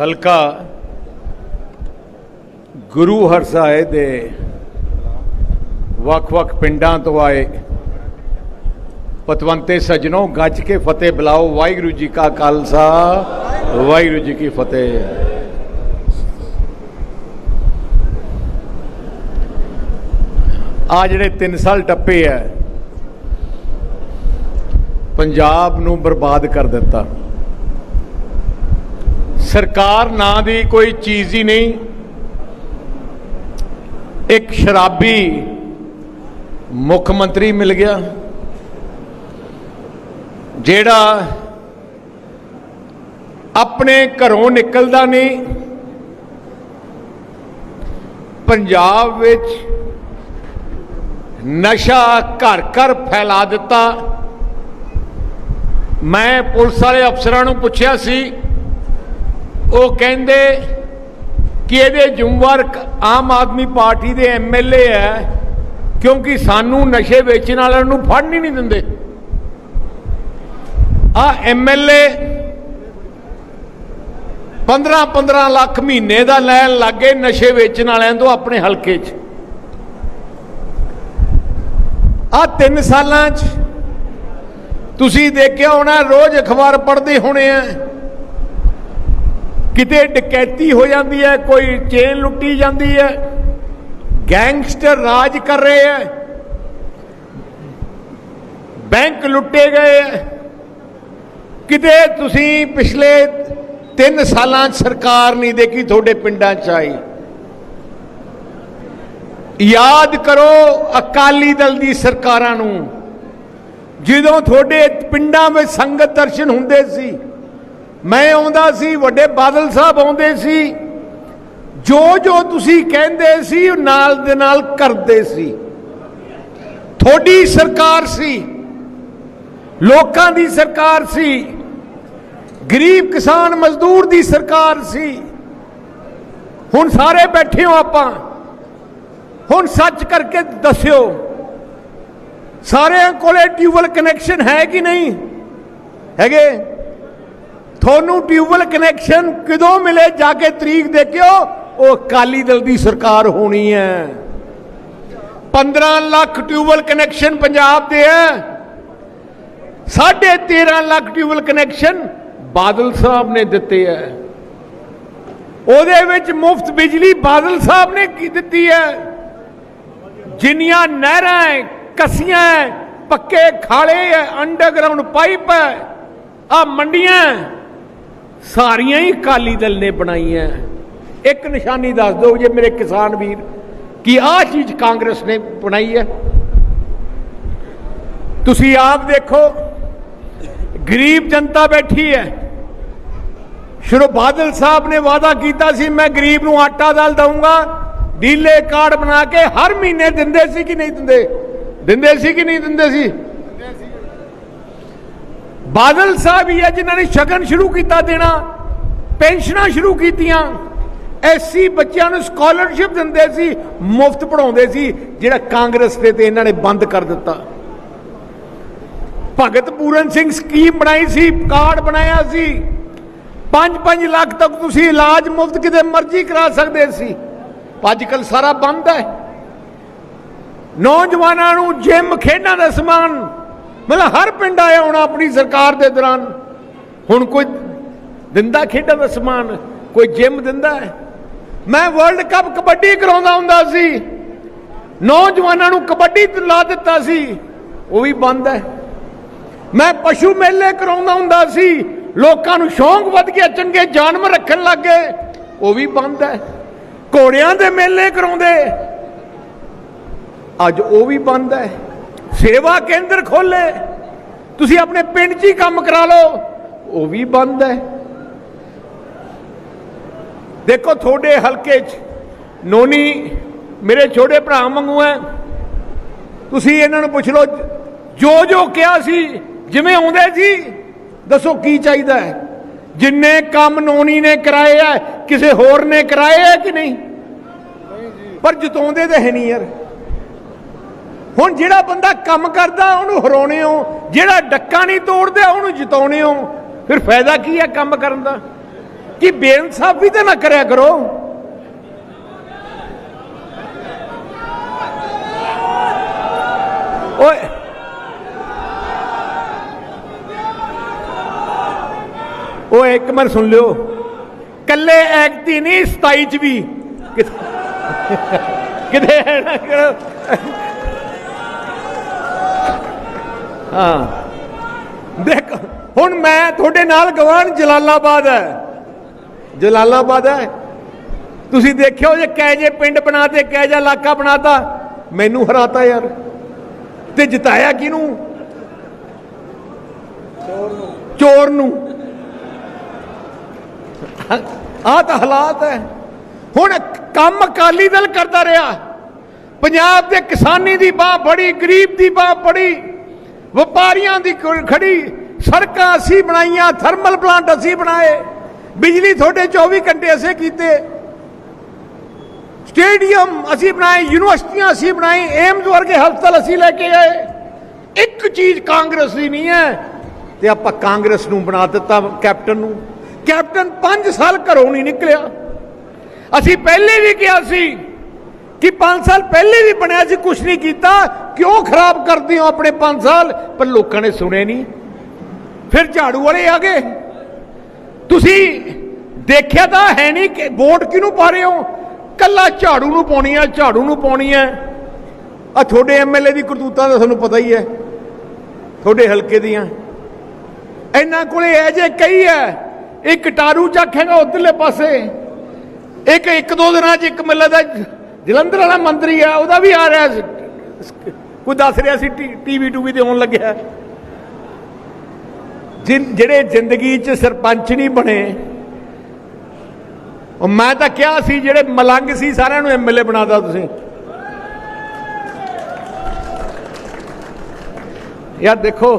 ਹਲਕਾ ਗੁਰੂ ਹਰ ਸਾਹਿਬ ਦੇ ਵੱਖ-ਵੱਖ ਪਿੰਡਾਂ ਤੋਂ ਆਏ ਪਤਵੰਤੇ ਸਜਣੋ ਗੱਜ ਕੇ ਫਤਿਹ ਬੁਲਾਓ। ਵਾਹਿਗੁਰੂ ਜੀ ਕਾ ਖਾਲਸਾ, ਵਾਹਿਗੁਰੂ ਜੀ ਕੀ ਫਤਿਹ। ਆ ਜਿਹੜੇ 3 ਸਾਲ ਟੱਪੇ ਐ, ਪੰਜਾਬ ਨੂੰ ਬਰਬਾਦ ਕਰ ਦਿੱਤਾ। ਸਰਕਾਰ ਨਾਂ ਦੀ ਕੋਈ ਚੀਜ਼ ਹੀ ਨਹੀਂ। ਇੱਕ ਸ਼ਰਾਬੀ ਮੁੱਖ ਮੰਤਰੀ ਮਿਲ ਗਿਆ, ਜਿਹੜਾ ਆਪਣੇ ਘਰੋਂ ਨਿਕਲਦਾ ਨਹੀਂ। ਪੰਜਾਬ ਵਿੱਚ ਨਸ਼ਾ ਘਰ ਘਰ ਫੈਲਾ ਦਿੱਤਾ। ਮੈਂ ਪੁਲਿਸ ਵਾਲੇ ਅਫਸਰਾਂ ਨੂੰ ਪੁੱਛਿਆ ਸੀ ਉਹ ਕਹਿੰਦੇ ਕਿ ਇਹਦੇ ਜ਼ਿੰਮੇਵਾਰ ਆਮ ਆਦਮੀ ਪਾਰਟੀ ਦੇ ਐਮਐਲਏ ਹੈ, ਕਿਉਂਕਿ ਸਾਨੂੰ ਨਸ਼ੇ ਵੇਚਣ ਵਾਲਿਆਂ ਨੂੰ ਫੜਨ ਹੀ ਨਹੀਂ ਦਿੰਦੇ। ਆ ਐਮਐਲਏ 15 15 ਲੱਖ ਮਹੀਨੇ ਦਾ ਲੈਣ ਲੱਗੇ ਨਸ਼ੇ ਵੇਚਣ ਵਾਲਿਆਂ ਤੋਂ ਆਪਣੇ ਹਲਕੇ 'ਚ। ਆ 3 ਸਾਲਾਂ 'ਚ ਤੁਸੀਂ ਦੇਖਿਆ ਹੋਣਾ, ਰੋਜ਼ ਅਖਬਾਰ ਪੜ੍ਹਦੇ ਹੋਣੇ ਆ ਕਿਤੇ ਡਕੈਤੀ ਹੋ ਜਾਂਦੀ ਹੈ, ਕੋਈ ਚੇਨ ਲੁੱਟੀ ਜਾਂਦੀ ਹੈ, ਗੈਂਗਸਟਰ ਰਾਜ ਕਰ ਰਹੇ ਹੈ, ਬੈਂਕ ਲੁੱਟੇ ਗਏ ਹੈ। ਕਿਤੇ ਤੁਸੀਂ ਪਿਛਲੇ 3 ਸਾਲਾਂ 'ਚ ਸਰਕਾਰ ਨਹੀਂ ਦੇਖੀ, ਤੁਹਾਡੇ ਪਿੰਡਾਂ 'ਚ ਆਈ। ਯਾਦ ਕਰੋ ਅਕਾਲੀ ਦਲ ਦੀ ਸਰਕਾਰਾਂ ਨੂੰ, ਜਦੋਂ ਤੁਹਾਡੇ ਪਿੰਡਾਂ ਵਿੱਚ ਸੰਗਤ ਦਰਸ਼ਨ ਹੁੰਦੇ ਸੀ ਮੈਂ ਆਉਂਦਾ ਸੀ, ਵੱਡੇ ਬਾਦਲ ਸਾਹਿਬ ਆਉਂਦੇ ਸੀ। ਜੋ ਜੋ ਤੁਸੀਂ ਕਹਿੰਦੇ ਸੀ, ਉਹ ਨਾਲ ਦੇ ਨਾਲ ਕਰਦੇ ਸੀ। ਤੁਹਾਡੀ ਸਰਕਾਰ ਸੀ, ਲੋਕਾਂ ਦੀ ਸਰਕਾਰ ਸੀ, ਗਰੀਬ ਕਿਸਾਨ ਮਜ਼ਦੂਰ ਦੀ ਸਰਕਾਰ ਸੀ। ਹੁਣ ਸਾਰੇ ਬੈਠੇ ਹੋ ਆਪਾਂ। ਹੁਣ ਸੱਚ ਕਰਕੇ ਦੱਸਿਓ, ਸਾਰਿਆਂ ਕੋਲੇ ਟਿਊਬਲ ਕਨੈਕਸ਼ਨ ਹੈ ਕਿ ਨਹੀਂ? ਹੈਗੇ? ਤੁਹਾਨੂੰ ਟਿਊਬਲ ਕਨੈਕਸ਼ਨ ਕਦੋਂ ਮਿਲੇ ਜਾ ਕੇ ਤਰੀਕ ਦੇਖਿਓ? ਉਹ ਅਕਾਲੀ ਦਲ ਦੀ ਸਰਕਾਰ ਹੋਣੀ ਹੈ। 15 ਲੱਖ ਟਿਊਬਲ ਕਨੈਕਸ਼ਨ ਪੰਜਾਬ ਦੇ ਹੈ। 13.5 ਲੱਖ ਟਿਊਬਲ ਕਨੈਕਸ਼ਨ ਬਾਦਲ ਸਾਹਿਬ ਨੇ ਦਿੱਤੇ ਹੈ। ਉਹਦੇ ਵਿੱਚ ਮੁਫਤ ਬਿਜਲੀ ਬਾਦਲ ਸਾਹਿਬ ਨੇ ਕੀ ਦਿੱਤੀ ਹੈ? ਜਿੰਨੀਆਂ ਨਹਿਰਾਂ ਹੈ, ਕਸੀਆਂ ਹੈ, ਪੱਕੇ ਖਾਲੇ ਹੈ ਅੰਡਰਗਰਾਉਂਡ ਪਾਈਪ ਹੈ ਆ ਮੰਡੀਆਂ ਸਾਰੀਆਂ ਹੀ ਅਕਾਲੀ ਦਲ ਨੇ ਬਣਾਈਆਂ। ਇੱਕ ਨਿਸ਼ਾਨੀ ਦੱਸ ਦਿਓ ਜੇ ਮੇਰੇ ਕਿਸਾਨ ਵੀਰ, ਕਿ ਆਹ ਚੀਜ਼ ਕਾਂਗਰਸ ਨੇ ਬਣਾਈ ਹੈ। ਤੁਸੀਂ ਆਪ ਦੇਖੋ, ਗਰੀਬ ਜਨਤਾ ਬੈਠੀ ਹੈ। ਸ਼੍ਰੋ ਬਾਦਲ ਸਾਹਿਬ ਨੇ ਵਾਅਦਾ ਕੀਤਾ ਸੀ, ਮੈਂ ਗਰੀਬ ਨੂੰ ਆਟਾ ਦਾਲ ਦਊਂਗਾ, ਡੀਲੇ ਕਾਰਡ ਬਣਾ ਕੇ ਹਰ ਮਹੀਨੇ ਦਿੰਦੇ ਸੀ ਕਿ ਨਹੀਂ ਦਿੰਦੇ? ਦਿੰਦੇ ਸੀ ਕਿ ਨਹੀਂ ਦਿੰਦੇ ਸੀ? ਬਾਦਲ ਸਾਹਿਬ ਹੀ ਹੈ ਜਿਨ੍ਹਾਂ ਨੇ ਸ਼ਗਨ ਸ਼ੁਰੂ ਕੀਤਾ ਦੇਣਾ, ਪੈਨਸ਼ਨਾਂ ਸ਼ੁਰੂ ਕੀਤੀਆਂ। ਐਸੀ ਬੱਚਿਆਂ ਨੂੰ ਸਕਾਲਰਸ਼ਿਪ ਦਿੰਦੇ ਸੀ, ਮੁਫਤ ਪੜਾਉਂਦੇ ਸੀ, ਜਿਹੜਾ ਕਾਂਗਰਸ ਦੇ ਤੇ ਇਹਨਾਂ ਨੇ ਬੰਦ ਕਰ ਦਿੱਤਾ। ਭਗਤ ਪੂਰਨ ਸਿੰਘ ਸਕੀਮ ਬਣਾਈ ਸੀ, ਕਾਰਡ ਬਣਾਇਆ ਸੀ। 5-5 ਲੱਖ ਤੱਕ ਤੁਸੀਂ ਇਲਾਜ ਮੁਫਤ ਕਿਤੇ ਮਰਜ਼ੀ ਕਰਾ ਸਕਦੇ ਸੀ। ਅੱਜ ਕੱਲ ਸਾਰਾ ਬੰਦ ਹੈ। ਨੌਜਵਾਨਾਂ ਨੂੰ ਜਿਮ, ਖੇਡਾਂ ਦਾ ਸਮਾਨ ਮਤਲਬ ਹਰ ਪਿੰਡ ਆਇਆ ਹੋਣਾ ਆਪਣੀ ਸਰਕਾਰ ਦੇ ਦੌਰਾਨ। ਹੁਣ ਕੋਈ ਦਿੰਦਾ ਖੇਡਾਂ ਦਾ ਸਮਾਨ, ਕੋਈ ਜਿਮ ਦਿੰਦਾ ਹੈ। ਮੈਂ ਵਰਲਡ ਕੱਪ ਕਬੱਡੀ ਕਰਾਉਂਦਾ ਹੁੰਦਾ ਸੀ। ਨੌਜਵਾਨਾਂ ਨੂੰ ਕਬੱਡੀ ਲਾ ਦਿੱਤਾ ਸੀ। ਉਹ ਵੀ ਬੰਦ ਹੈ। ਮੈਂ ਪਸ਼ੂ ਮੇਲੇ ਕਰਾਉਂਦਾ ਹੁੰਦਾ ਸੀ। ਲੋਕਾਂ ਨੂੰ ਸ਼ੌਂਕ ਵੱਧ ਗਿਆ, ਚੰਗੇ ਜਾਨਵਰ ਰੱਖਣ ਲੱਗ ਗਏ। ਉਹ ਵੀ ਬੰਦ ਹੈ। ਘੋੜਿਆਂ ਦੇ ਮੇਲੇ ਕਰਾਉਂਦੇ। ਅੱਜ ਉਹ ਵੀ ਬੰਦ ਹੈ। ਸੇਵਾ ਕੇਂਦਰ ਖੋਲੇ ਤੁਸੀਂ ਆਪਣੇ ਪਿੰਡ 'ਚ ਹੀ ਕੰਮ ਕਰਾ ਲਓ। ਉਹ ਵੀ ਬੰਦ ਹੈ। ਦੇਖੋ ਤੁਹਾਡੇ ਹਲਕੇ 'ਚ ਨੋਨੀ ਮੇਰੇ ਛੋਟੇ ਭਰਾ ਵਾਂਗੂ ਹੈ। ਤੁਸੀਂ ਇਹਨਾਂ ਨੂੰ ਪੁੱਛ ਲਓ ਜੋ ਜੋ ਕਿਹਾ ਸੀ ਜਿਵੇਂ ਆਉਂਦੇ ਸੀ ਦੱਸੋ ਕੀ ਚਾਹੀਦਾ ਹੈ। ਜਿੰਨੇ ਕੰਮ ਨੋਨੀ ਨੇ ਕਰਾਏ ਆ ਕਿਸੇ ਹੋਰ ਨੇ ਕਰਾਏ ਆ ਕਿ ਨਹੀਂ? ਪਰ ਜਿਤਾਉਂਦੇ ਤਾਂ ਹੈ ਨਹੀਂ ਯਾਰ। ਹੁਣ ਜਿਹੜਾ ਬੰਦਾ ਕੰਮ ਕਰਦਾ, ਉਹਨੂੰ ਹਰਾਉਣੇ ਹੋ। ਜਿਹੜਾ ਡੱਕਾ ਨਹੀਂ ਤੋੜਦਾ, ਉਹਨੂੰ ਜਿਤਾਉਣੇ ਹੋ। ਫਿਰ ਫਾਇਦਾ ਕੀ ਹੈ ਕੰਮ ਕਰਨ ਦਾ? ਕਿ ਬੇਇਨਸਾਫੀ ਤਾਂ ਨਾ ਕਰਿਆ ਕਰੋ। ਓਏ। ਓਏ, ਇੱਕ ਮਿੰਟ ਸੁਣ ਲਿਓ। ਕੱਲੇ ਐਕਟੀ ਨਹੀਂ 27 ਚ ਵੀ। ਕਿਤੇ- ਕਿਤੇ ਹੈ। ਨਾ ਦੇਖ ਹੁਣ ਮੈਂ ਤੁਹਾਡੇ ਨਾਲ ਗਵਾਨ ਜਲਾਲਾਬਾਦ ਹੈ। ਜਲਾਲਾਬਾਦ ਹੈ? ਤੁਸੀਂ ਦੇਖਿਓ ਜੇ ਕਹਿ ਜੇ ਪਿੰਡ ਬਣਾਤੇ ਕਹਿ ਜਾ ਇਲਾਕਾ ਬਣਾਤਾ। ਮੈਨੂੰ ਹਰਾਤਾ ਯਾਰ। ਤੇ ਜਿਤਾਇਆ ਕਿਹਨੂੰ? ਚੋਰ ਨੂੰ। ਆਹ ਤਾਂ ਹਾਲਾਤ ਹੈ। ਹੁਣ ਕੰਮ ਅਕਾਲੀ ਦਲ ਕਰਦਾ ਰਿਹਾ। ਪੰਜਾਬ ਦੇ ਕਿਸਾਨੀ ਦੀ ਬਾਹ ਬੜੀ ਗਰੀਬ ਦੀ ਬਾਹ ਬੜੀ। ਵਪਾਰੀਆਂ ਦੀ ਖੜੀ ਸੜਕਾਂ ਅਸੀਂ ਬਣਾਈਆਂ ਥਰਮਲ ਪਲਾਂਟ ਅਸੀਂ ਬਣਾਏ, ਬਿਜਲੀ ਤੁਹਾਡੇ 24 ਘੰਟੇ ਅਸੀਂ ਕੀਤੇ। ਸਟੇਡੀਅਮ ਅਸੀਂ ਬਣਾਏ, ਯੂਨੀਵਰਸਿਟੀਆਂ ਅਸੀਂ ਬਣਾਈ, ਏਮਜ਼ ਵਰਗੇ ਹਸਪਤਾਲ ਅਸੀਂ ਲੈ ਕੇ ਆਏ। ਇੱਕ ਚੀਜ਼ ਕਾਂਗਰਸ ਦੀ ਨਹੀਂ ਹੈ, ਤੇ ਆਪਾਂ ਕਾਂਗਰਸ ਨੂੰ ਬਣਾ ਦਿੱਤਾ ਕੈਪਟਨ ਨੂੰ। ਕੈਪਟਨ 5 ਸਾਲ ਘਰੋਂ ਨਹੀਂ ਨਿਕਲਿਆ। ਅਸੀਂ ਪਹਿਲੇ ਵੀ ਕਿਹਾ ਸੀ ਕਿ 5 ਸਾਲ ਪਹਿਲੇ ਵੀ ਬਣਿਆ ਸੀ ਕੁਝ ਨਹੀਂ ਕੀਤਾ। ਕਿਉਂ ਖਰਾਬ ਕਰਦੇ ਹੋ ਆਪਣੇ 5 ਸਾਲ? ਪਰ ਲੋਕਾਂ ਨੇ ਸੁਣੇ ਨਹੀਂ। ਫਿਰ ਝਾੜੂ ਵਾਲੇ ਆ ਗਏ। ਤੁਸੀਂ ਦੇਖਿਆ ਤਾਂ ਹੈ ਨਹੀਂ ਕਿ ਵੋਟ ਕਿਹਨੂੰ ਪਾ ਰਹੇ ਹੋ? ਕੱਲਾ ਝਾੜੂ ਨੂੰ ਪਾਉਣੀ ਆ, ਝਾੜੂ ਨੂੰ ਪਾਉਣੀ ਹੈ ਆ ਤੁਹਾਡੇ ਐਮਐਲਏ ਦੀ ਕਰਤੂਤਾਂ ਦਾ ਤੁਹਾਨੂੰ ਪਤਾ ਹੀ ਹੈ। ਤੁਹਾਡੇ ਹਲਕੇ ਦੀਆਂ। ਇਹਨਾਂ ਕੋਲੇ ਇਹ ਜੇ ਕਈ ਹੈ ਇਹ ਕਟਾਰੂ ਚੱਕ ਹੈਗਾ ਉਧਰਲੇ ਪਾਸੇ। ਇੱਕ ਇੱਕ, ਦੋ ਦਿਨਾਂ 'ਚ ਇੱਕ ਮਿਲਦਾ ਜਲੰਧਰ ਵਾਲਾ ਮੰਤਰੀ ਆ, ਉਹਦਾ ਵੀ ਆ ਰਿਹਾ ਕੋਈ ਦੱਸ ਰਿਹਾ ਸੀ ਟੀਵੀ ਟੂਵੀ ਤੇ ਆਉਣ ਲੱਗਿਆ ਜਿਨ ਜਿਹੜੇ ਜ਼ਿੰਦਗੀ 'ਚ ਸਰਪੰਚ ਨਹੀਂ ਬਣੇ, ਉਹ ਮੈਂ ਤਾਂ ਕਿਹਾ ਸੀ ਜਿਹੜੇ ਮਲੰਗ ਸੀ ਸਾਰਿਆਂ ਨੂੰ ਐਮਐਲਏ ਬਣਾਦਾ ਤੁਸੀਂ। ਯਾਰ ਦੇਖੋ,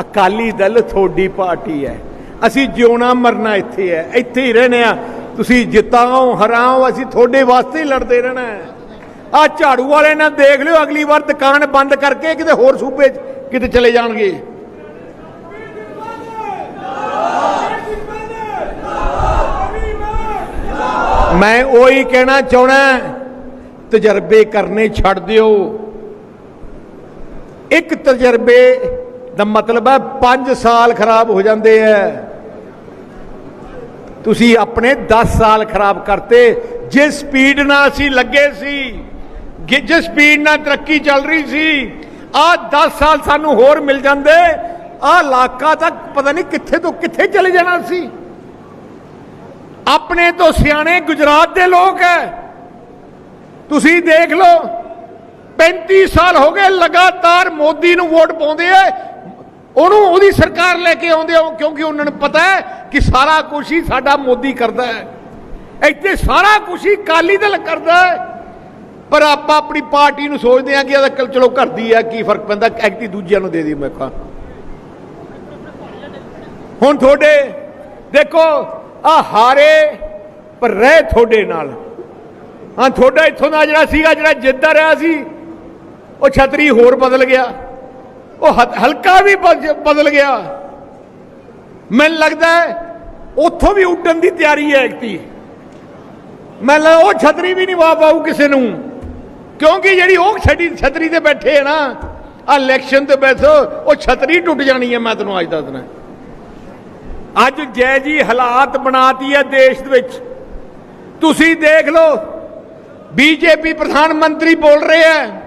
ਅਕਾਲੀ ਦਲ ਤੁਹਾਡੀ ਪਾਰਟੀ ਹੈ। ਅਸੀਂ ਜਿਉਣਾ ਮਰਨਾ ਇੱਥੇ ਹੈ। ਇੱਥੇ ਹੀ ਰਹਿਣਾ ਆ। ਤੁਸੀਂ ਜਿਤਾਓ, ਹਰਾਓ, ਅਸੀਂ ਤੁਹਾਡੇ ਵਾਸਤੇ ਹੀ ਲੜਦੇ ਰਹਿਣਾ ਹੈ। ਆ ਝਾੜੂ ਵਾਲੇ ਨਾਲ ਦੇਖ ਲਿਓ, ਅਗਲੀ ਵਾਰ ਦੁਕਾਨ ਬੰਦ ਕਰਕੇ ਕਿਤੇ ਹੋਰ ਸੂਬੇ 'ਚ ਕਿਤੇ ਚਲੇ ਜਾਣਗੇ। ਮੈਂ ਉਹੀ ਕਹਿਣਾ ਚਾਹਣਾ ਤਜਰਬੇ ਕਰਨੇ ਛੱਡ ਦਿਓ। ਇੱਕ ਤਜਰਬੇ ਦਾ ਮਤਲਬ ਹੈ 5 ਸਾਲ ਖਰਾਬ ਹੋ ਜਾਂਦੇ ਐ ਤੁਸੀਂ ਆਪਣੇ 10 ਸਾਲ ਖਰਾਬ ਕਰਤੇ ਜਿਸ ਸਪੀਡ ਨਾਲ ਅਸੀਂ ਲੱਗੇ ਸੀ ਜਿਸ ਸਪੀਡ ਨਾਲ ਤਰੱਕੀ ਚੱਲ ਰਹੀ ਸੀ, ਆਹ 10 ਸਾਲ ਸਾਨੂੰ ਹੋਰ ਮਿਲ ਜਾਂਦੇ, ਆਹ ਇਲਾਕਾ ਤਾਂ ਪਤਾ ਨਹੀਂ ਕਿੱਥੇ ਤੋਂ ਕਿੱਥੇ ਚਲੇ ਜਾਣਾ ਸੀ। ਆਪਣੇ ਤੋਂ ਸਿਆਣੇ ਗੁਜਰਾਤ ਦੇ ਲੋਕ ਹੈ ਤੁਸੀਂ ਦੇਖ ਲਓ 35 ਸਾਲ ਹੋ ਗਏ ਲਗਾਤਾਰ ਮੋਦੀ ਨੂੰ ਵੋਟ ਪਾਉਂਦੇ ਐ। ਉਹਨੂੰ ਉਹਦੀ ਸਰਕਾਰ ਲੈ ਕੇ ਆਉਂਦੇ ਹੋ, ਕਿਉਂਕਿ ਉਹਨਾਂ ਨੂੰ ਪਤਾ ਹੈ ਕਿ ਸਾਰਾ ਕੁਝ ਹੀ ਸਾਡਾ ਮੋਦੀ ਕਰਦਾ ਹੈ ਇੱਥੇ ਸਾਰਾ ਕੁਝ ਹੀ ਕਾਲੀ ਦਲ ਕਰਦਾ ਹੈ ਪਰ ਆਪਾਂ ਆਪਣੀ ਪਾਰਟੀ ਨੂੰ ਸੋਚਦੇ ਹਾਂ ਕਿ ਇਹਦਾ ਕੱਲ ਚਲੋ ਕਰਦੀ ਆ ਕੀ ਫ਼ਰਕ ਪੈਂਦਾ? ਐਕਟੀ ਦੂਜਿਆਂ ਨੂੰ ਦੇ ਦੀ ਮੈਂ ਕਹਾਂ ਹੁਣ ਤੁਹਾਡੇ, ਦੇਖੋ, ਆ ਹਾਰੇ, ਪਰ ਰਹਿ ਤੁਹਾਡੇ ਨਾਲ। ਹਾਂ, ਤੁਹਾਡਾ ਇੱਥੋਂ ਦਾ ਜਿਹੜਾ ਸੀਗਾ, ਜਿਹੜਾ ਜਿੱਦਾਂ ਰਿਹਾ ਸੀ, ਉਹ ਛਤਰੀ ਹੋਰ ਬਦਲ ਗਿਆ। ਉਹ ਹਲਕਾ ਵੀ ਬਦ- ਬਦਲ ਗਿਆ। ਮੈਨੂੰ ਲੱਗਦਾ ਉੱਥੋਂ ਵੀ ਉੱਡਣ ਦੀ ਤਿਆਰੀ ਹੈ ਐਕਤੀ ਮੈਨੂੰ ਲੱਗਦਾ ਉਹ ਛਤਰੀ ਵੀ ਨਹੀਂ ਵਾ ਪਾਊ ਕਿਸੇ ਨੂੰ। ਕਿਉਂਕਿ ਜਿਹੜੀ ਉਹ ਛੱਡੀ ਛਤਰੀ ਤੇ ਬੈਠੇ ਹੈ ਨਾ ਆ ਇਲੈਕਸ਼ਨ ਤੇ ਬੈਠੋ, ਉਹ ਛਤਰੀ ਟੁੱਟ ਜਾਣੀ ਹੈ ਮੈਂ ਤੈਨੂੰ ਅੱਜ ਦੱਸਣਾ ਅੱਜ ਜੈ ਜੀ ਹਾਲਾਤ ਬਣਾਤੀ ਹੈ ਦੇਸ਼ ਦੇ ਵਿੱਚ। ਤੁਸੀਂ ਦੇਖ ਲਓ, ਬੀਜੇਪੀ ਪ੍ਰਧਾਨ ਮੰਤਰੀ ਬੋਲ ਰਹੇ ਹੈ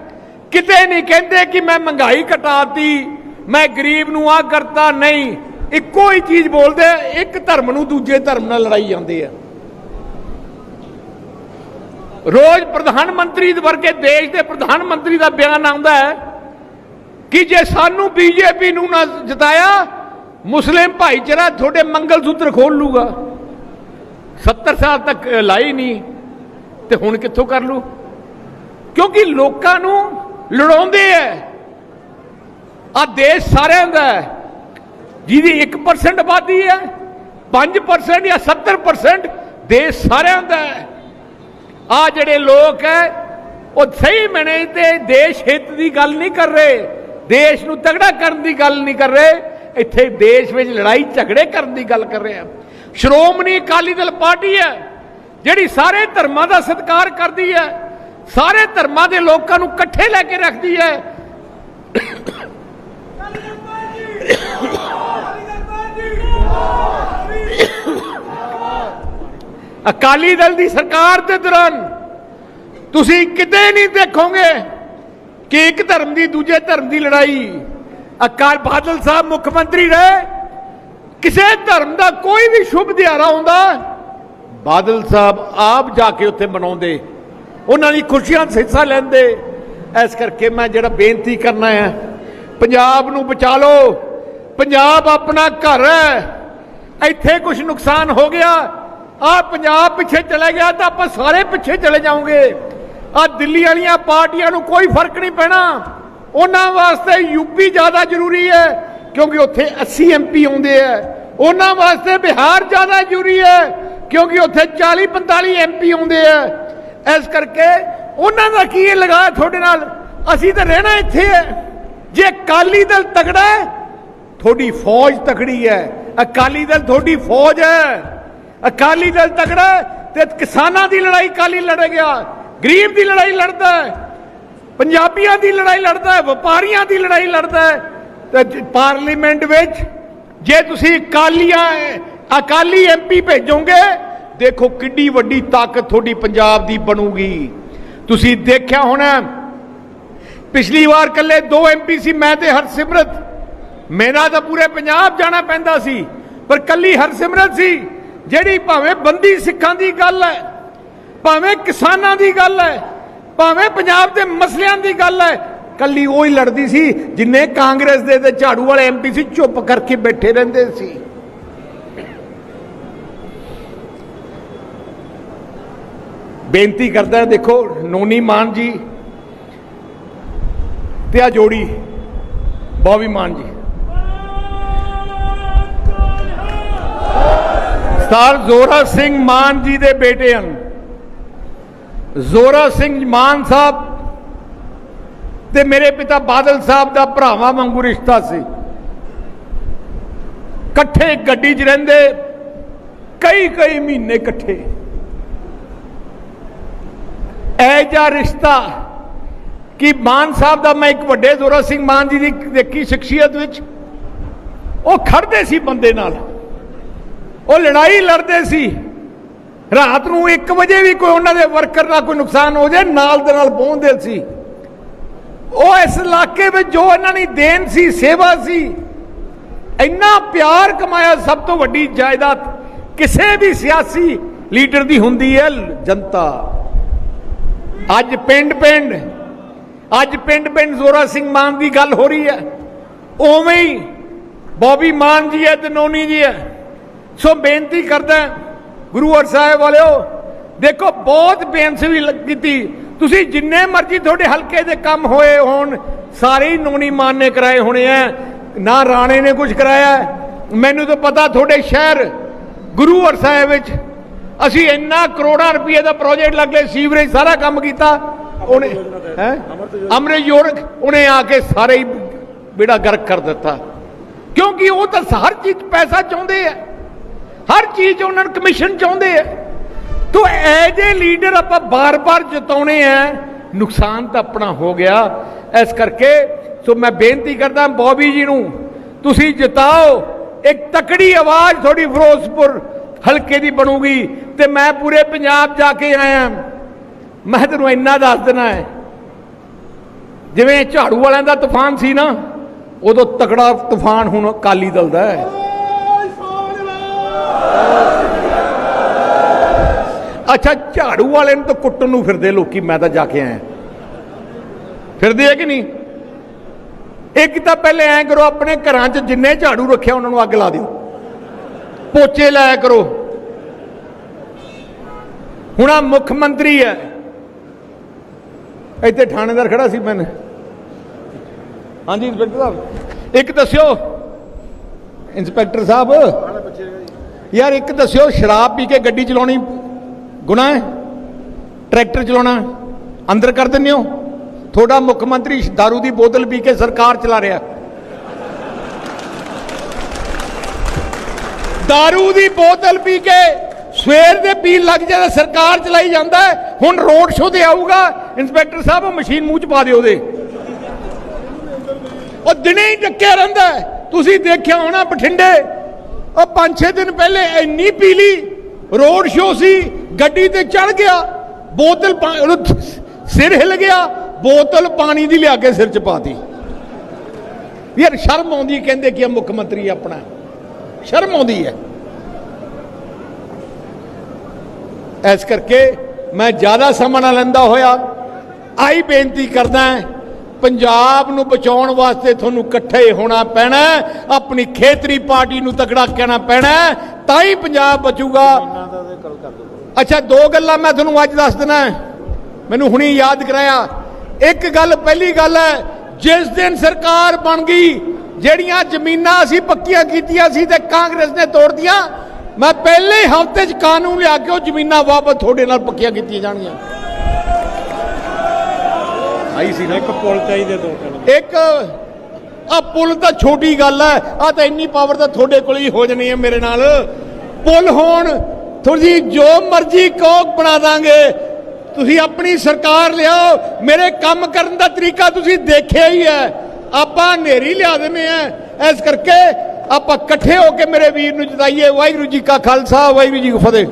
ਕਿਤੇ ਨਹੀਂ ਕਹਿੰਦੇ ਕਿ ਮੈਂ ਮਹਿੰਗਾਈ ਘਟਾਤੀ, ਮੈਂ ਗਰੀਬ ਨੂੰ ਆ ਕਰਤਾ, ਨਹੀਂ। ਇੱਕੋ ਹੀ ਚੀਜ਼ ਬੋਲਦੇ ਇੱਕ ਧਰਮ ਨੂੰ ਦੂਜੇ ਧਰਮ ਨਾਲ ਲੜਾਈ ਜਾਂਦੇ ਆ। ਰੋਜ਼ ਪ੍ਰਧਾਨ ਮੰਤਰੀ ਦੇ ਵਰਗੇ ਦੇਸ਼ ਦੇ ਪ੍ਰਧਾਨ ਮੰਤਰੀ ਦਾ ਬਿਆਨ ਆਉਂਦਾ ਹੈ ਕਿ ਜੇ ਸਾਨੂੰ ਬੀਜੇਪੀ ਨੂੰ ਨਾ ਜਿਤਾਇਆ, ਮੁਸਲਿਮ ਭਾਈਚਾਰਾ ਤੁਹਾਡੇ ਮੰਗਲ ਸੂਤਰ ਖੋਲ ਲੂਗਾ। 70 ਸਾਲ ਤੱਕ ਲਾਈ ਨਹੀਂ ਤੇ ਹੁਣ ਕਿੱਥੋਂ ਕਰ ਲੂ? ਕਿਉਂਕਿ ਲੋਕਾਂ ਨੂੰ ਲੜਾਉਂਦੇ ਐ। ਆ ਦੇਸ਼ ਸਾਰਿਆਂ ਦਾ ਜਿਹਦੀ 1% ਆਬਾਦੀ ਹੈ 5% ਜਾਂ 70% ਦੇਸ਼ ਸਾਰਿਆਂ ਦਾ ਹੈ ਆ ਜਿਹੜੇ ਲੋਕ ਹੈ ਉਹ ਸਹੀ ਮਨੇ ਤੇ ਦੇਸ਼ ਹਿੱਤ ਦੀ ਗੱਲ ਨਹੀਂ ਕਰ ਰਹੇ, ਦੇਸ਼ ਨੂੰ ਤਗੜਾ ਕਰਨ ਦੀ ਗੱਲ ਨਹੀਂ ਕਰ ਰਹੇ, ਇੱਥੇ ਦੇਸ਼ ਵਿੱਚ ਲੜਾਈ ਝਗੜੇ ਕਰਨ ਦੀ ਗੱਲ ਕਰ ਰਹੇ ਆ। ਸ਼੍ਰੋਮਣੀ ਅਕਾਲੀ ਦਲ ਪਾਰਟੀ ਹੈ ਜਿਹੜੀ ਸਾਰੇ ਧਰਮਾਂ ਦਾ ਸਤਿਕਾਰ ਕਰਦੀ ਹੈ ਸਾਰੇ ਧਰਮਾਂ ਦੇ ਲੋਕਾਂ ਨੂੰ ਇਕੱਠੇ ਲੈ ਕੇ ਰੱਖਦੀ ਹੈ ਅਕਾਲੀ ਦਲ ਅਕਾਲੀ ਦਲ ਦੀ ਸਰਕਾਰ ਦੇ ਦੌਰਾਨ ਤੁਸੀਂ ਕਿਤੇ ਨਹੀਂ ਦੇਖੋਗੇ ਕਿ ਇੱਕ ਧਰਮ ਦੀ ਦੂਜੇ ਧਰਮ ਦੀ ਲੜਾਈ ਅਕਾਲ ਬਾਦਲ ਸਾਹਿਬ ਮੁੱਖ ਮੰਤਰੀ ਰਹੇ। ਕਿਸੇ ਧਰਮ ਦਾ ਕੋਈ ਵੀ ਸ਼ੁਭ ਦਿਹਾੜਾ ਹੁੰਦਾ, ਬਾਦਲ ਸਾਹਿਬ ਆਪ ਜਾ ਕੇ ਉੱਥੇ ਮਨਾਉਂਦੇ, ਉਹਨਾਂ ਦੀ ਖੁਸ਼ੀਆਂ 'ਚ ਹਿੱਸਾ ਲੈਂਦੇ। ਇਸ ਕਰਕੇ ਮੈਂ ਜਿਹੜਾ ਬੇਨਤੀ ਕਰਨਾ ਹੈ, ਪੰਜਾਬ ਨੂੰ ਬਚਾ ਲਓ। ਪੰਜਾਬ ਆਪਣਾ ਘਰ ਹੈ। ਇੱਥੇ ਕੁਝ ਨੁਕਸਾਨ ਹੋ ਗਿਆ ਆ ਪੰਜਾਬ ਪਿੱਛੇ ਚਲੇ ਗਿਆ ਤਾਂ ਆਪਾਂ ਸਾਰੇ ਪਿੱਛੇ ਚਲੇ ਜਾਵਾਂਗੇ। ਆ ਦਿੱਲੀ ਵਾਲੀਆਂ ਪਾਰਟੀਆਂ ਨੂੰ ਕੋਈ ਫ਼ਰਕ ਨਹੀਂ ਪੈਣਾ। ਉਹਨਾਂ ਵਾਸਤੇ ਯੂਪੀ ਜ਼ਿਆਦਾ ਜ਼ਰੂਰੀ ਹੈ, ਕਿਉਂਕਿ ਉੱਥੇ 80 ਐਮਪੀ ਆਉਂਦੇ ਆ ਉਹਨਾਂ ਵਾਸਤੇ ਬਿਹਾਰ ਜ਼ਿਆਦਾ ਜ਼ਰੂਰੀ ਹੈ, ਕਿਉਂਕਿ ਉੱਥੇ 40 45 ਐਮਪੀ ਆਉਂਦੇ ਆ ਇਸ ਕਰਕੇ ਉਹਨਾਂ ਦਾ ਕੀ ਲਗਾ ਤੁਹਾਡੇ ਨਾਲ? ਅਸੀਂ ਤਾਂ ਰਹਿਣਾ ਇੱਥੇ ਹੈ। ਜੇ ਅਕਾਲੀ ਦਲ ਤਕੜਾ ਹੈ, ਤੁਹਾਡੀ ਫੌਜ ਤਕੜੀ ਹੈ। ਅਕਾਲੀ ਦਲ ਤੁਹਾਡੀ ਫੌਜ ਹੈ। ਅਕਾਲੀ ਦਲ ਤਕੜਾ ਤੇ ਕਿਸਾਨਾਂ ਦੀ ਲੜਾਈ ਅਕਾਲੀ ਲੜੇਗਾ ਗਰੀਬ ਦੀ ਲੜਾਈ ਲੜਦਾ ਹੈ, ਪੰਜਾਬੀਆਂ ਦੀ ਲੜਾਈ ਲੜਦਾ ਹੈ, ਵਪਾਰੀਆਂ ਦੀ ਲੜਾਈ ਲੜਦਾ ਹੈ, ਤੇ ਪਾਰਲੀਮੈਂਟ ਵਿੱਚ ਜੇ ਤੁਸੀਂ ਅਕਾਲੀਆਂ ਅਕਾਲੀ ਐਮਪੀ ਭੇਜੋਗੇ, ਦੇਖੋ ਕਿੱਡੀ ਵੱਡੀ ਤਾਕਤ ਤੁਹਾਡੀ ਪੰਜਾਬ ਦੀ ਬਣੂਗੀ। ਤੁਸੀਂ ਦੇਖਿਆ ਹੋਣਾ, ਪਿਛਲੀ ਵਾਰ ਕੱਲੇ ਦੋ ਐਮਪੀ ਸੀ, ਮੈਂ ਤੇ ਹਰਸਿਮਰਤ। ਮੇਰਾ ਤਾਂ ਪੂਰੇ ਪੰਜਾਬ ਜਾਣਾ ਪੈਂਦਾ ਸੀ, ਪਰ ਕੱਲੀ ਹਰਸਿਮਰਤ ਸੀ। ਜਿਹੜੀ ਭਾਵੇਂ ਬੰਦੀ ਸਿੱਖਾਂ ਦੀ ਗੱਲ ਹੈ, ਭਾਵੇਂ ਕਿਸਾਨਾਂ ਦੀ ਗੱਲ ਹੈ, ਭਾਵੇਂ ਪੰਜਾਬ ਦੇ ਮਸਲਿਆਂ ਦੀ ਗੱਲ ਹੈ, ਕੱਲੀ ਉਹ ਹੀ ਲੜਦੀ ਸੀ ਜਿੰਨੇ ਕਾਂਗਰਸ ਦੇ ਤੇ ਝਾੜੂ ਵਾਲੇ ਐਮਪੀ ਸੀ ਚੁੱਪ ਕਰਕੇ ਬੈਠੇ ਰਹਿੰਦੇ ਸੀ। ਬੇਨਤੀ ਕਰਦਾ ਦੇਖੋ, ਨੋਨੀ ਮਾਨ ਜੀ ਤੇ ਆ ਜੋੜੀ, ਬੌਬੀ ਮਾਨ ਜੀ। ਸਰ ਜ਼ੋਰਾ ਸਿੰਘ ਮਾਨ ਜੀ ਦੇ ਬੇਟੇ ਹਨ। ਜ਼ੋਰਾ ਸਿੰਘ ਮਾਨ ਸਾਹਿਬ ਤੇ ਮੇਰੇ ਪਿਤਾ ਬਾਦਲ ਸਾਹਿਬ ਦਾ ਭਰਾਵਾਂ ਵਾਂਗੂ ਰਿਸ਼ਤਾ ਸੀ। ਇਕੱਠੇ ਗੱਡੀ 'ਚ ਰਹਿੰਦੇ, ਕਈ ਕਈ ਮਹੀਨੇ ਇਕੱਠੇ। ਇਹ ਜਿਹਾ ਰਿਸ਼ਤਾ ਕਿ ਮਾਨ ਸਾਹਿਬ ਦਾ ਮੈਂ ਇੱਕ ਵੱਡੇ ਜ਼ੋਰਾ ਸਿੰਘ ਮਾਨ ਜੀ ਦੀ ਦੇਖੀ ਸ਼ਖਸੀਅਤ ਵਿੱਚ, ਉਹ ਖੜਦੇ ਸੀ ਬੰਦੇ ਨਾਲ। ਉਹ ਲੜਾਈ ਲੜਦੇ ਸੀ। ਰਾਤ ਨੂੰ 1 ਵਜੇ ਵੀ ਕੋਈ ਉਹਨਾਂ ਦੇ ਵਰਕਰ ਦਾ ਕੋਈ ਨੁਕਸਾਨ ਹੋ ਜਾਏ, ਨਾਲ ਦੇ ਨਾਲ ਪਹੁੰਚਦੇ ਸੀ। ਉਹ ਇਸ ਇਲਾਕੇ ਵਿੱਚ ਜੋ ਇਹਨਾਂ ਨੇ ਦੇਣ ਸੀ, ਸੇਵਾ ਸੀ, ਇੰਨਾ ਪਿਆਰ ਕਮਾਇਆ ਸਭ ਤੋਂ ਵੱਡੀ ਜਾਇਦਾਦ ਕਿਸੇ ਵੀ ਸਿਆਸੀ ਲੀਡਰ ਦੀ ਹੁੰਦੀ ਹੈ ਜਨਤਾ। ਅੱਜ ਪਿੰਡ ਪਿੰਡ, ਅੱਜ ਪਿੰਡ ਪਿੰਡ ਜ਼ੋਰਾ ਸਿੰਘ ਮਾਨ ਦੀ ਗੱਲ ਹੋ ਰਹੀ ਹੈ। ਉਵੇਂ ਹੀ ਬੋਬੀ ਮਾਨ ਜੀ ਹੈ ਤੇ ਨੋਨੀ ਜੀ ਹੈ। ਸੋ ਬੇਨਤੀ ਕਰਦਾ ਗੁਰੂ ਅਰ ਸਾਹਿਬ ਵਾਲਿਓ, ਦੇਖੋ, ਬਹੁਤ ਬੇਨਤੀ ਵੀ ਕੀਤੀ। ਤੁਸੀਂ ਜਿੰਨੇ ਮਰਜ਼ੀ ਤੁਹਾਡੇ ਹਲਕੇ ਦੇ ਕੰਮ ਹੋਏ ਹੋਣ, ਸਾਰੇ ਨੋਨੀ ਮਾਨ ਨੇ ਕਰਾਏ ਹੋਣੇ ਆ, ਨਾ ਰਾਣੇ ਨੇ ਕੁਝ ਕਰਾਇਆ। ਮੈਨੂੰ ਤਾਂ ਪਤਾ ਤੁਹਾਡੇ ਸ਼ਹਿਰ, ਗੁਰੂ ਅਰ ਸਾਹਿਬ ਵਿੱਚ, ਅਸੀਂ ਇੰਨਾ ਕਰੋੜਾਂ ਰੁਪਏ ਦਾ ਪ੍ਰੋਜੈਕਟ ਲੱਗੇ ਸੀਵਰੇਜ ਸਾਰਾ ਕੰਮ ਕੀਤਾ। ਉਹਨੇ ਹੈ? ਅਮਰੇ ਯੋਰਕ ਉਹਨੇ ਆ ਕੇ ਸਾਰੇ ਹੀ ਬੇੜਾ ਗਰਕ ਕਰ ਦਿੱਤਾ। ਕਿਉਂਕਿ ਉਹ ਤਾਂ ਹਰ ਚੀਜ਼ ਪੈਸਾ ਚਾਹੁੰਦੇ ਆ। ਹਰ ਚੀਜ਼ ਉਹਨਾਂ ਨੂੰ ਕਮਿਸ਼ਨ ਚਾਹੁੰਦੇ ਆ। ਤੋ ਐ ਜੇ ਲੀਡਰ ਆਪਾਂ ਬਾਰ-ਬਾਰ ਜਿਤਾਉਣੇ ਆ, ਨੁਕਸਾਨ ਤਾਂ ਆਪਣਾ ਹੋ ਗਿਆ। ਇਸ ਕਰਕੇ ਸੋ ਮੈਂ ਬੇਨਤੀ ਕਰਦਾ ਬੋਬੀ ਜੀ ਨੂੰ, ਤੁਸੀਂ ਜਿਤਾਓ। ਇੱਕ ਤਕੜੀ ਆਵਾਜ਼ ਤੁਹਾਡੀ ਫਿਰੋਜ਼ਪੁਰ ਹਲਕੇ ਦੀ ਬਣੂਗੀ ਤੇ ਮੈਂ ਪੂਰੇ ਪੰਜਾਬ ਜਾ ਕੇ ਆਇਆ। ਮੈਂ ਤੈਨੂੰ ਇੰਨਾ ਦੱਸ ਦੇਣਾ ਹੈ, ਜਿਵੇਂ ਝਾੜੂ ਵਾਲਿਆਂ ਦਾ ਤੂਫਾਨ ਸੀ ਨਾ, ਉਦੋਂ ਤਕੜਾ ਤੂਫਾਨ ਹੁਣ ਅਕਾਲੀ ਦਲ ਦਾ ਹੈ। ਅੱਛਾ ਝਾੜੂ ਵਾਲੇ ਨੂੰ ਤਾਂ ਕੁੱਟਣ ਨੂੰ ਫਿਰਦੇ ਲੋਕੀ ਮੈਂ ਤਾਂ ਜਾ ਕੇ ਆਇਆ। ਫਿਰਦੇ ਆ ਕਿ ਨਹੀਂ? ਇੱਕ ਤਾਂ ਪਹਿਲੇ ਐਂ ਕਰੋ ਆਪਣੇ ਘਰਾਂ 'ਚ ਜਿੰਨੇ ਝਾੜੂ ਰੱਖਿਆ ਉਹਨਾਂ ਨੂੰ ਅੱਗ ਲਾ ਦਿਓ। ਪੋਚੇ ਲਾਇਆ ਕਰੋ। ਹੁਣ ਆ ਮੁੱਖ ਮੰਤਰੀ ਹੈ। ਇੱਥੇ ਥਾਣੇਦਾਰ ਖੜਾ ਸੀ ਮੈਨੇ। ਹਾਂਜੀ ਇੰਸਪੈਕਟਰ ਸਾਹਿਬ। ਇੱਕ ਦੱਸਿਓ ਇੰਸਪੈਕਟਰ ਸਾਹਿਬ। ਯਾਰ ਇੱਕ ਦੱਸਿਓ ਸ਼ਰਾਬ ਪੀ ਕੇ ਗੱਡੀ ਚਲਾਉਣੀ ਗੁਨਾਹ ਹੈ ਟਰੈਕਟਰ ਚਲਾਉਣਾ ਅੰਦਰ ਕਰ ਦਿੰਦੇ ਹੋ ਤੁਹਾਡਾ ਮੁੱਖ ਮੰਤਰੀ दारू ਦੀ ਬੋਤਲ ਪੀ ਕੇ ਸਰਕਾਰ ਚਲਾ ਰਿਹਾ दारू ਦੀ ਬੋਤਲ ਪੀ ਕੇ ਸਵੇਰ ਦੇ ਪੀਣ ਲੱਗ ਜਾਂਦਾ ਸਰਕਾਰ ਚਲਾਈ ਜਾਂਦਾ ਹੈ। ਹੁਣ ਰੋਡ ਸ਼ੋਅ ਤੇ ਆਊਗਾ ਇੰਸਪੈਕਟਰ ਸਾਹਿਬ ਉਹ ਮਸ਼ੀਨ ਮੂੰਹ ਚ ਪਾ ਦਿਓ ਉਹਦੇ ਉਹ ਦਿਨੇ ਹੀ ਡੱਕਿਆ ਰਹਿੰਦਾ ਹੈ। ਤੁਸੀਂ ਦੇਖਿਆ ਹੋਣਾ ਬਠਿੰਡੇ ਉਹ 5-6 ਦਿਨ ਪਹਿਲੇ ਇੰਨੀ ਪੀਲੀ ਰੋਡ ਸ਼ੋਅ ਸੀ ਗੱਡੀ ਤੇ ਚੜ ਗਿਆ, ਬੋਤਲ ਉਹਨੂੰ ਸਿਰ ਹਿਲ ਗਿਆ, ਬੋਤਲ ਪਾਣੀ ਦੀ ਲਿਆ ਕੇ ਸਿਰ ਚ ਪਾਤੀ। ਯਾਰ ਸ਼ਰਮ ਆਉਂਦੀ ਕਹਿੰਦੇ ਕਿ ਮੁੱਖ ਮੰਤਰੀ ਆਪਣਾ ਸ਼ਰਮ ਆਉਂਦੀ ਹੈ। ਇਸ ਕਰਕੇ ਮੈਂ ਜ਼ਿਆਦਾ ਸਮਾਂ ਨਾ ਲੈਂਦਾ ਹੋਇਆ ਆਈ ਬੇਨਤੀ ਕਰਦਾ ਪੰਜਾਬ ਨੂੰ ਬਚਾਉਣ ਵਾਸਤੇ ਤੁਹਾਨੂੰ ਇਕੱਠੇ ਹੋਣਾ ਪੈਣਾ ਆਪਣੀ ਖੇਤਰੀ ਪਾਰਟੀ ਨੂੰ ਤਕੜਾ ਕਹਿਣਾ ਪੈਣਾ ਤਾਂ ਹੀ ਪੰਜਾਬ ਬਚੂਗਾ। ਅੱਛਾ ਦੋ ਗੱਲਾਂ ਮੈਂ ਤੁਹਾਨੂੰ ਅੱਜ ਦੱਸ ਦੇਣਾ ਹੈ। ਮੈਨੂੰ ਹੁਣੀ ਯਾਦ ਕਰਾਇਆ। ਇੱਕ ਗੱਲ ਪਹਿਲੀ ਗੱਲ ਹੈ ਜਿਸ ਦਿਨ ਸਰਕਾਰ ਬਣ ਗਈ ਜਿਹੜੀਆਂ ਜ਼ਮੀਨਾਂ ਅਸੀਂ ਪੱਕੀਆਂ ਕੀਤੀਆਂ ਸੀ ਤੇ ਕਾਂਗਰਸ ਨੇ ਤੋੜਦੀਆਂ ਮੈਂ ਪਹਿਲੇ ਹਫ਼ਤੇ 'ਚ ਕਾਨੂੰਨ ਲਿਆ ਕੇ ਉਹ ਜ਼ਮੀਨਾਂ ਵਾਪਸ ਤੁਹਾਡੇ ਨਾਲ ਪੱਕੀਆਂ ਕੀਤੀਆਂ ਜਾਣਗੀਆਂ। ਆਈ ਸੀ ਨਾ ਇੱਕ ਪੁਲ ਚਾਹੀਦੇ ਦੋ ਤਿੰਨ। ਇੱਕ ਆ ਪੁੱਲ ਤਾਂ ਛੋਟੀ ਗੱਲ ਹੈ ਆ ਤਾਂ ਇੰਨੀ ਪਾਵਰ ਤਾਂ ਤੁਹਾਡੇ ਕੋਲ ਹੀ ਹੋ ਜਣੀ ਹੈ ਮੇਰੇ ਨਾਲ। ਪੁੱਲ ਹੋਣ ਤੁਸੀਂ ਜੋ ਮਰਜ਼ੀ ਕੋਕ ਬਣਾ ਦਾਂਗੇ, ਤੁਸੀਂ ਆਪਣੀ ਸਰਕਾਰ ਲਿਆਓ, ਮੇਰੇ ਕੰਮ ਕਰਨ ਦਾ ਤਰੀਕਾ ਤੁਸੀਂ ਦੇਖਿਆ ਹੀ ਹੈ। ਆਪਾਂ ਹਨੇਰੀ ਲਿਆ ਦਿੰਦੇ ਆ ਇਸ ਕਰਕੇ ਆਪਾਂ ਇਕੱਠੇ ਹੋ ਕੇ ਮੇਰੇ ਵੀਰ ਨੂੰ ਜਿਤਾਈਏ, ਵਾਹਿਗੁਰੂ ਜੀ ਕਾ ਖਾਲਸਾ, ਵਾਹਿਗੁਰੂ ਜੀ ਕੀ ਫਤਿਹ।